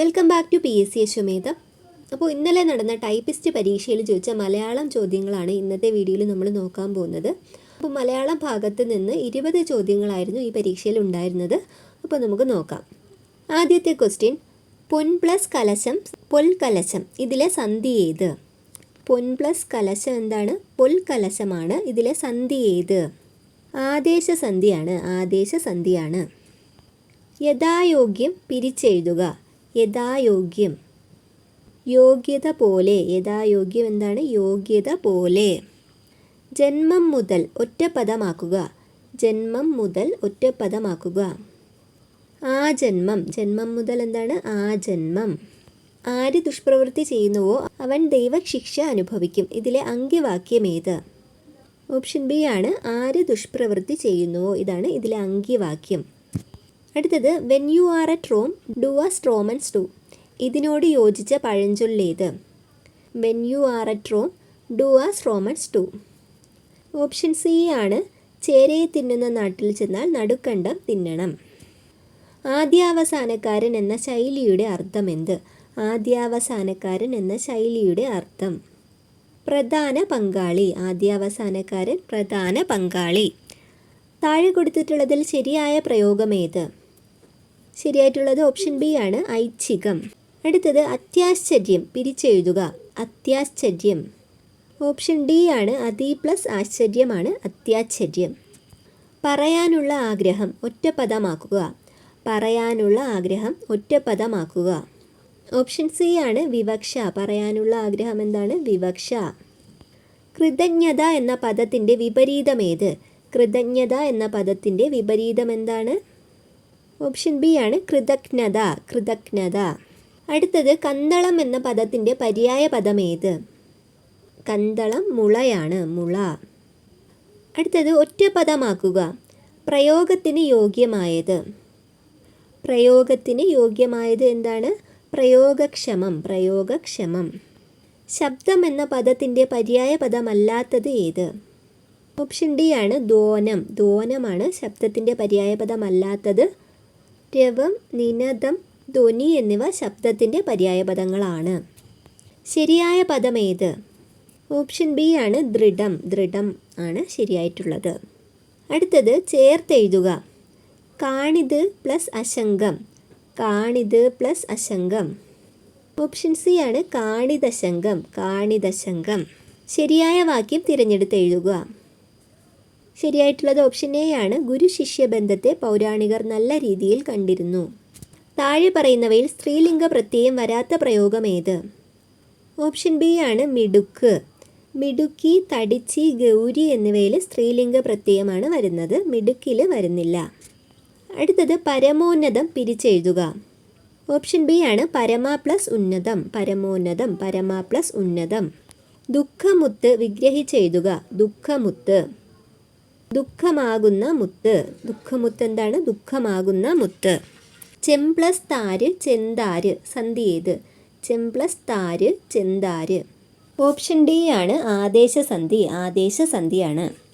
Welcome back to P S C Ashwamedha അപ്പോൾ ഇന്നലെ നടന്ന ടൈപ്പിസ്റ്റ് പരീക്ഷയിൽ ചോദിച്ച മലയാളം ചോദ്യങ്ങളാണ് ഇന്നത്തെ വീഡിയോയിൽ നമ്മൾ നോക്കാൻ പോകുന്നത്. അപ്പോൾ മലയാളം ഭാഗത്ത് നിന്ന് ഇരുപത് ചോദ്യങ്ങളായിരുന്നു ഈ പരീക്ഷയിൽ ഉണ്ടായിരുന്നത്. അപ്പോൾ നമുക്ക് നോക്കാം. ആദ്യത്തെ ക്വസ്റ്റ്യൻ പൊൻ പ്ലസ് കലശം പൊൽ കലശം ഇതിലെ സന്ധി ഏത്? പൊൻ പ്ലസ് കലശം എന്താണ്? പൊൽ കലശമാണ് ഇതിലെ സന്ധി ഏത്? ആദേശ സന്ധിയാണ് ആദേശ സന്ധിയാണ്. യഥായോഗ്യം പിരിച്ചെഴുതുക. യഥായോഗ്യം. യോഗ്യത പോലെ. യഥായോഗ്യം എന്താണ്? യോഗ്യത പോലെ. ജന്മം മുതൽ ഒറ്റപ്പദമാക്കുക. ജന്മം മുതൽ ഒറ്റപ്പദമാക്കുക. ആ ജന്മം ജന്മം മുതൽ എന്താണ്? ആ ജന്മം ആര് ദുഷ്പ്രവൃത്തി ചെയ്യുന്നുവോ അവൻ ദൈവശിക്ഷ അനുഭവിക്കും. ഇതിലെ അങ്കിവാക്യം ഏത്? ഓപ്ഷൻ ബി ആണ്. ആര് ദുഷ്പ്രവൃത്തി ചെയ്യുന്നുവോ? ഇതാണ് ഇതിലെ അങ്കിവാക്യം. അടുത്തത് when you are at Rome do as Romans do ഇതിനോട് യോജിച്ച പഴഞ്ചൊല്ലേത്. When you are at Rome do as Romans do option C ആണ് ചേരയെ തിന്നുന്ന നാട്ടിൽ ചെന്നാൽ നടുക്കണ്ടം തിന്നണം. ആദ്യാവസാനക്കാരൻ എന്ന ശൈലിയുടെ അർത്ഥം എന്ത്? ആദ്യാവസാനക്കാരൻ എന്ന ശൈലിയുടെ അർത്ഥം. പ്രധാന പങ്കാളി. ആദ്യാവസാനക്കാരൻ പ്രധാന പങ്കാളി. താഴെ കൊടുത്തിട്ടുള്ളതിൽ ശരിയായ പ്രയോഗം ഏത്? ശരിയായിട്ടുള്ളത് ഓപ്ഷൻ ബി ആണ് ഐച്ഛികം. അടുത്തത് അത്യാശ്ചര്യം പിരിച്ചെഴുതുക. അത്യാശ്ചര്യം. ഓപ്ഷൻ ഡി ആണ് അതി പ്ലസ് ആശ്ചര്യമാണ് അത്യാശ്ചര്യം. പറയാനുള്ള ആഗ്രഹം ഒറ്റപ്പദമാക്കുക. പറയാനുള്ള ആഗ്രഹം ഒറ്റപ്പദമാക്കുക. ഓപ്ഷൻ സി ആണ് വിവക്ഷ പറയാനുള്ള ആഗ്രഹം എന്താണ്? വിവക്ഷ. കൃതജ്ഞത എന്ന പദത്തിന്റെ വിപരീതമേത് കൃതജ്ഞത എന്ന പദത്തിന്റെ വിപരീതം എന്താണ്? ഓപ്ഷൻ ബി ആണ് കൃതജ്ഞത കൃതജ്ഞത. അടുത്തത് കന്തളം എന്ന പദത്തിന്റെ പര്യായ പദം ഏത്? കന്തളം മുളയാണ് മുള. അടുത്തത് ഒറ്റപദമാക്കുക പ്രയോഗത്തിന് യോഗ്യമായത്. പ്രയോഗത്തിന് യോഗ്യമായത് എന്താണ്? പ്രയോഗക്ഷമം പ്രയോഗക്ഷമം. ശബ്ദം എന്ന പദത്തിന്റെ പര്യായ പദമല്ലാത്തത് ഏത്? ഓപ്ഷൻ ഡി ആണ് ദോനം ദോനമാണ് ശബ്ദത്തിന്റെ പര്യായ പദമല്ലാത്തത്. രവം നിനദം ധ്വനി എന്നിവ ശബ്ദത്തിന്റെ പര്യായപദങ്ങളാണ്. ശരിയായ പദം ഏത് ഓപ്ഷൻ ബി ആണ് ദൃഢം. ദൃഢം ആണ് ശരിയായിട്ടുള്ളത്. അടുത്തത് ചേർത്തെഴുതുക. കാണിത് പ്ലസ് അശങ്കം കാണിത് പ്ലസ് അശങ്കം ഓപ്ഷൻ സി ആണ് കാണിതശങ്കം കാണിതശങ്കം ശരിയായ വാക്യം തിരഞ്ഞെടുത്ത് എഴുതുക ശരിയായിട്ടുള്ളത് ഓപ്ഷൻ എ ആണ്. ഗുരു ശിഷ്യ ബന്ധത്തെ പൗരാണികർ നല്ല രീതിയിൽ കണ്ടിരുന്നു. താഴെ പറയുന്നവയിൽ സ്ത്രീലിംഗ പ്രത്യയം വരാത്ത പ്രയോഗം ഏത്? ഓപ്ഷൻ ബി ആണ് മിടുക്ക്. മിടുക്കി തടിച്ചി ഗൗരി എന്നിവയിൽ സ്ത്രീലിംഗ പ്രത്യയമാണ് വരുന്നത്. മിടുക്കിൽ വരുന്നില്ല. അടുത്തത് പരമോന്നതം പിരിച്ചെഴുതുക. ഓപ്ഷൻ ബി ആണ് പരമ പ്ലസ് ഉന്നതം. പരമോന്നതം പരമ പ്ലസ് ഉന്നതം. ദുഃഖമുത്ത് വിഗ്രഹിച്ചെഴുതുക. ദുഃഖമുത്ത്. ദുഃഖമാകുന്ന മുത്ത്. ദുഃഖമുത്ത് എന്താണ്? ദുഃഖമാകുന്ന മുത്ത്. ചെംപ്ലസ് താര് ചെന്താര്. സന്ധി ഏത്? ചെംപ്ലസ് താര് ചെന്താര്. ഓപ്ഷൻ ഡി ആണ് ആദേശ സന്ധി ആദേശ സന്ധിയാണ്